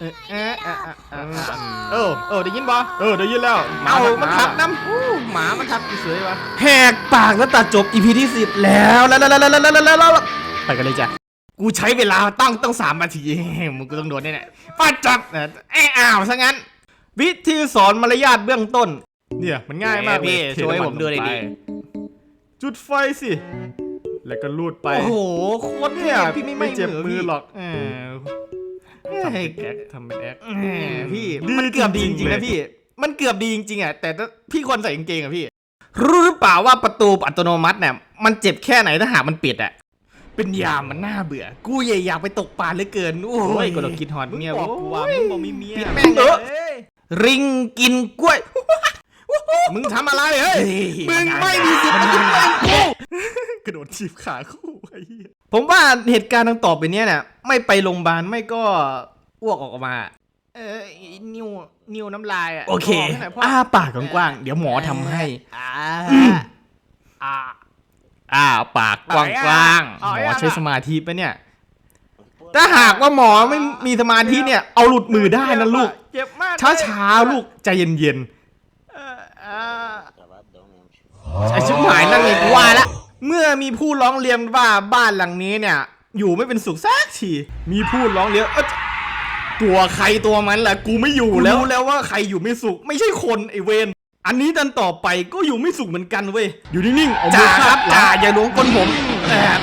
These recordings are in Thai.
เออเออะออเออเออได้ยินบ่เออได้ยินแล้วเอ้ามันทักน้ำหูหมามันทักสวยวะแหกปากแล้วตัดจบอีพีที่สิบแล้วแล้วแล้วแล้วแล้วแล้วแล้วไปกันเลยจ้ะกูใช้เวลาตั้งตั้งสามนาทีมึงกูต้องโดนแน่ๆฟาดจับเอะอ้าวซะงั้น วิธีสอนมารยาทเบื้องต้น เนี่ยมันง่ายมากพี่ช่วยผมดูเลยดิจุดไฟสิแล้วก็ลูดไป โอ้โหโคตรเนี่ยพี่ไม่เจ็บมือหรอก ทำเฮ้ยเป็นแอคทำเป็นแอคเออพี่ดีมันเกือบดีจจริริงงๆๆนะเลยพี่ มันเกือบดีจริงๆอะแต่ถ้าพี่ควรใส่กางเกงอะพี่ รู้หรือเปล่าว่าประตูอัตโนมัติเนี่ยมันเจ็บแค่ไหนถ้าหากมันปิดอะ เป็นยามมันน่าเบื่อ กูอยากอยากไปตกปลาเหลือเกิน โอ้โอ้ยยก็ก็ต้ต้อองงคิคิดดฮฮออดดเมีเมียยว่าว่ามึมึงงบบออกกมีมีเมีเมียยปิดแม่งเอเลอยริงกินกล้วย มึงทำอะไรเฮ้ย มึงไม่มีสิทธิ์มายุ่งกับกู กระโดดถีบขาคู่ไอ้เหี้ยผมว่าเหตุการณ์ต่างต่อไปเนี้ยเนี่ยไม่ไปโรงพยาบาลไม่ก็ อ้วกออกมา เออนิ้วนิ้วน้ำลายอะโอเค บกให้หน่ยพ่อ้าปากกว้างๆ เดี๋ยวหมอทำให้ อ่าอ่า อ้าปากกว้างๆ เอาหมไอ้ออะใช้สมาธิปะเนี่ย ถ้าหากว่าหมอไม่มีสมาธิเนี่ย เอาหลุดมือได้นะลูก เจ็บมากช้าๆ ลูกใจเย็นเอออ่าๆไอชิบหายนั่นไงกูว่าละ เมื่อมีผู้ร้องเรียนว่าบ้านหลังนี้เนี่ย อยู่ไม่เป็นสุขสักที มีผู้ร้องเรียนเอ้ย ตัวใครตัวมันแหละกูไม่อยู่แล้วแล้วว่าใครอยู่ไม่สุข ไม่ใช่คนไอเวนอันนี้ดันต่อไปก็อยู่ไม่สุขเหมือนกันเว้ยอยู่นิ่งๆเอามืจ่าอครับหลังจ่าอย่าล้วงก้นผมแอบ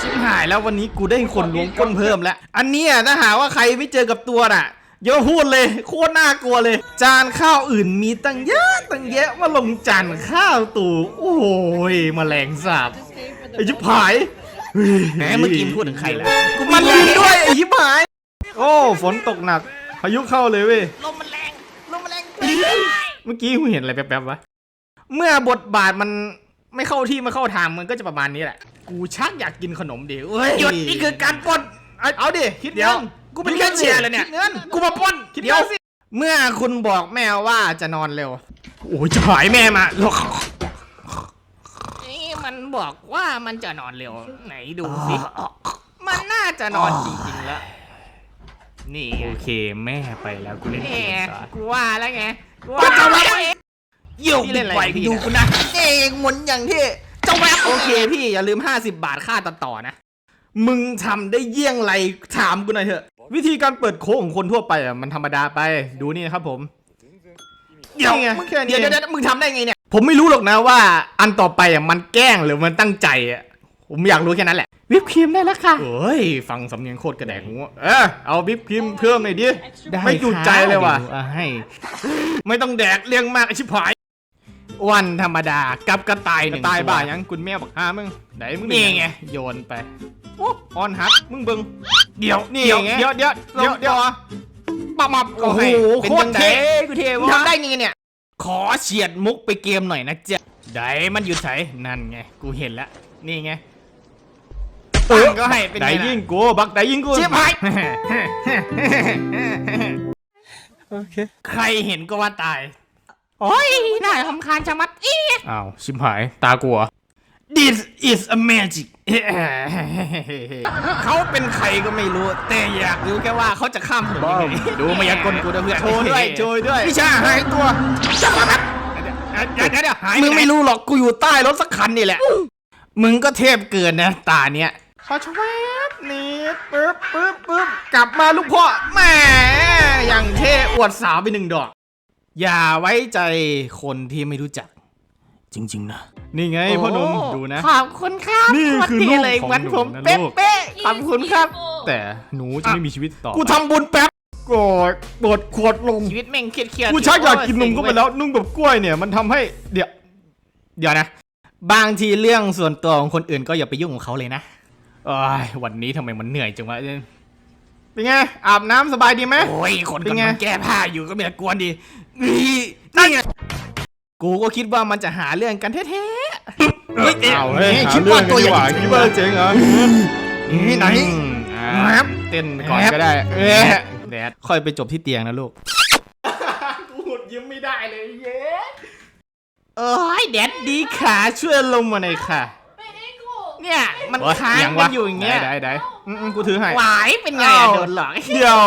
ชิบหายแล้ววันนี้กูได้คนล้วงก้นเพิ่มแล้ว อันเนี้ยถ้าหากว่าใครไม่เจอกับตัวน่ะอย่ามาพูดเลยโคตรน่ากลัวเลย จานข้าวอื่นมีตั้งเยอะตั้งแยะมาลงจานข้าวตู่โอ้ยแมลงสาบไอ้ชิบหายเฮ้ยแหมเมื่อกี้มึงพูดถึงใครล่ะกูมันยิงด้วยไอ้ชิบหาย โอ้ฝนตกหนักพายุเข้าเลยเว้ยลมมันแรงลมมันแรงเมื่อกี้กูเห็นอะไรแป๊บๆวะเมื่อบทบาทมันไม่เข้าที่ไม่เข้าทางมันก็จะประมาณนี้แหละ กูชักอยากกินขนมดิเอ้ยหยุดนี่คือการปล้นเอาเอาดิคิดเดี๋ยวงินกูเป็นแค่เชียร์เลยเนี่ยคิดเงินกูมาปล้นคิดเดี๋ยวเงินสิเมื่อคุณบอกแม่ว่าจะนอนเร็วโอ้ยจะหายแม่มานี่มันบอกว่ามันจะนอนเร็วไหนดูสิมันน่าจะนอนจริงๆแล้ว นี่ไงโอเคแม่ไปแล้วกูเล่นแหเกมมซะกูว่าแล้วไงกูว่าจะว่าเยี่ยวพี่เล่นอะไรปพี่ดูนะกูนะเองหมุนอย่างที่เจ้าแวบโอเคพี่อย่าลืม 50 บาทค่าตัดต่อนะ มึงทำได้เยี่ยงไรถามกูหน่อยเถอะ วิธีการเปิดโค้งของคนทั่วไปอะมันธรรมดาไปดูนี่นะครับผม เดี๋ยวนี่ไงมึงแค่นี้ เดี๋ยวเดี๋ยวเดี๋ยวมึงทำได้ไงเนี่ย ผมไม่รู้หรอกนะว่า อันต่อไปอะมันแกล้งหรือมันตั้งใจอะผมอยากรู้แค่นั้นแหละ วิปครีมได้แล้วค่ะเอ้ย ฟังสำเนียงโคตรกระแดกหัวเออเอาวิปครีมเพิ่มหน่อยดิไม่จุใจเลยว่ะให้ ไม่ต้องแดกเรื่องมากไอชิบหายวันธรรมดากับกระต่ายหนึ่งกระต่ายตัวบ้ายังคุณแม่บอกอ่ามึงไหนมึงนี่ไงโยนไปโอ้ออนฮัทมึงเบิงเดี๋ยวนี่เดี๋ยวไงเดี๋ยวเดี๋ยวเดี๋ยวเดี๋ยวปั๊มปั๊มโอ้โหเป็นโคยัตงรไงเท่กูเท่มึงวะทำได้ไงเนี่ย ขอเฉียดมุกไปเกมหน่อยนะจ๊ะไดมันอยู่ไสนั่นไง กูเห็นแล้วนี่ไง เออก็ให้เป็นไดไงล่ะยิงกู บักไดยิงกูชิบหาย โอเคใครเห็นก็ว่าตาย โอ้ยน่าทำคาญชะมัดอีอ้าวชิบหายตากลัว This is a magic เขาเป็นใครก็ไม่รู้ แต่อยากรู้แค่ว่าเขาจะข้ามถนนยังไงดูมายากลกูนะเพื่อนโชว์ด้วยโชว์ด้วยวิชาหายตัวจับมาครับเดี๋ยวเดี๋ยวเดี๋ยวหายมึงไม่รู้รู้หรอกกูอยู่ใต้รถสักคันนี่แหละ มึงก็เทพเกินนะ ตาเนี้ย ขอชวบนี่ปึ๊บปึ๊บปึ๊บกลับมาลูกพ่อแหมอย่างเท่อวดสาวไปหนึ่งดอก อย่าไว้ใจคนที่ไม่รู้จัก จริง ๆ นะ นี่ไงพ่อหนุ่มดูนะ ขอบคุณครับนี่คือโตรดีลูกเลยของเหมือนหนูผมนะเป๊ะลูกเป๊ะขอบคุณครับ แต่หนูจะไม่มีชีวิตต่อกูทำบุญแป๊บโกรธโกรธขวดลมชีวิตแม่งเครียดๆกูชักอยากกินนมโเข้าไปแล้ว นุ่มกับกล้วยเนี่ย มันทำให้เดี๋ยวเดี๋ยวนะ บางทีเรื่องส่วนตัวของคนอื่นก็อย่าไปยุ่งของเขาเลยนะ โอ้ยวันนี้ทำไมมันเหนื่อยจังวะเป็นไงอาบน้ำสบายดีไหม โอ้ยคนเป็นกำไง ลังแก้ผ้าอยู่ก็ไม่ละกวนดีนี่นี่ไงกูก็คิดว่ามันจะหาเรื่องกันแท้ๆเฮ้ยเอ๊ะเอาเฮ้ยคิดว่าตัวใหญ่คิดว่าเจ๋งเหรอนี่ไหนแมปเต้นก่อนก็ได้เอ๊ะแดดค่อยไปจบที่เตียงนะลูก กูหดยิ้มไม่ได้เลยเย้เอ้ยแดดดีขาช่วยลงมาหน่อยค่ะ เนี่ยมันโอ๊ยค้างยังกัวะนอยู่อย่างเงี้ยได้ได้ได้อืมอืมกูถือให้หวายเป็นไงอะอ้าวโดนหลอกเดี๋ยว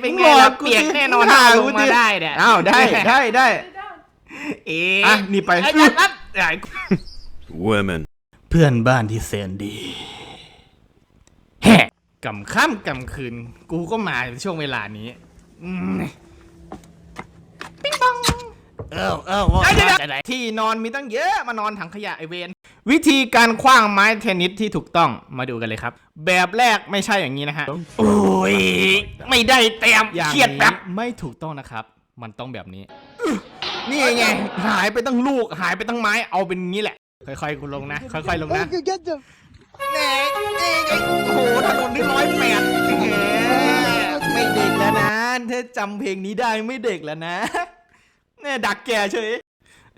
เป็นไงล่ะเปียกแน่นอนด่าถ้าลกูงมาดิได้เนี่ยอ้าวได้ได้ได้เอ๊ะอะนี่ไปไอ้ยัดรัดไอ้ Women. เพื่อนบ้านที่แสนดีแห่กำค่ำกำคืน กูก็มาในช่วงเวลานี้อืมเออเออเดี๋ยวเดี๋ยวจะไหนที่นอนมีตั้งเยอะมานอนถังขยะไอเวน วิธีการคว้างไม้เทนนิสที่ถูกต้องมาดูกันเลยครับ แบบแรกไม่ใช่อย่างนี้นะฮะโอ้ยไม่ได้เต็มอย่างเครียดนี้แบบไม่ถูกต้องนะครับ มันต้องแบบนี้อึ๊ะนี่ไง หายไปตั้งลูกหายไปตั้งไม้เอาเป็นงี้แหละ ค่อยๆกูลงนะ ค่อยๆลงนะแหน่นี่ไงโอ้โหถนนที่ร้อยแปดแหมไม่เด็กแล้วนะถ้าจำเพลงนี้ได้ไม่เด็กแล้วนะแน่ดักแกเฉย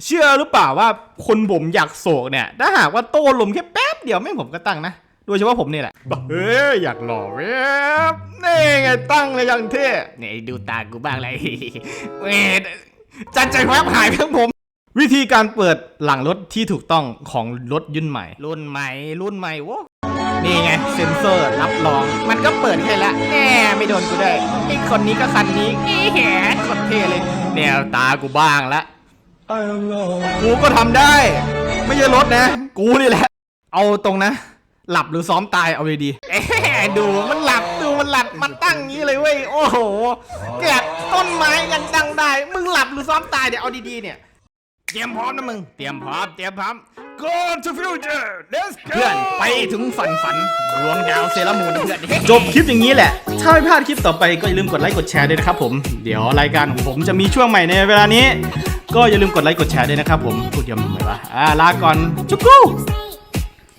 เชื่อหรือเปล่าว่าคนผมอยากโศกเนี่ย ถ้าหากว่าโต้ลมแค่แป๊บเดียวแม่งผมก็ตั้งนะ โดยเฉพาะผมนี่แหละบอกเฮ้ยอยากหล่อเว็บนี่ไงตั้งเลยอย่างเท่เนี่ยดูตากูบ้างเลยเวทจันใจแวบหายไปทั้งผม วิธีการเปิดหลังรถที่ถูกต้องของรถยุ่นใหม่ รุ่นใหม่ รุ่นใหม่โว้นี่ไงเซ็นเซอร์รับรอง มันก็เปิดให้ละแน่ไม่โดนกูได้ไอ้คนนี้ก็คันนี้อีแหนโคตรเท่เลยแนวตากูบ้างละ กูก็ทำได้ ไม่ใช่รถนะ กูนี่แหละ เอาตรงนะ หลับหรือซ้อมตายเอาดีๆเอ๊ะดูมันหลับดูมันหลับมันตั้งงี้เลยเว้ยโอ้โหแกะต้นไม้ยังตั้งได้มึงหลับหรือซ้อมตายเดี๋ยวเอาดีๆเนี่ย เตรียมพร้อมนะมึง เตรียมพร้อม เตรียมพร้อม Go to future let's go เพื่อนไปถึงฝันฝันดวงดาวเซรามูนนะเพื่อน จบคลิปอย่างนี้แหละ ถ้าไม่พลาดคลิปต่อไปก็อย่าลืมกดไลค์กดแชร์ด้วยนะครับผม เดี๋ยวรายการของผมจะมีช่วงใหม่ในเวลานี้ ก็อย่าลืมกดไลค์กดแชร์ด้วยนะครับผมพูดย้ำทำไมวะอ่าลาก่อนจุ๊กกู้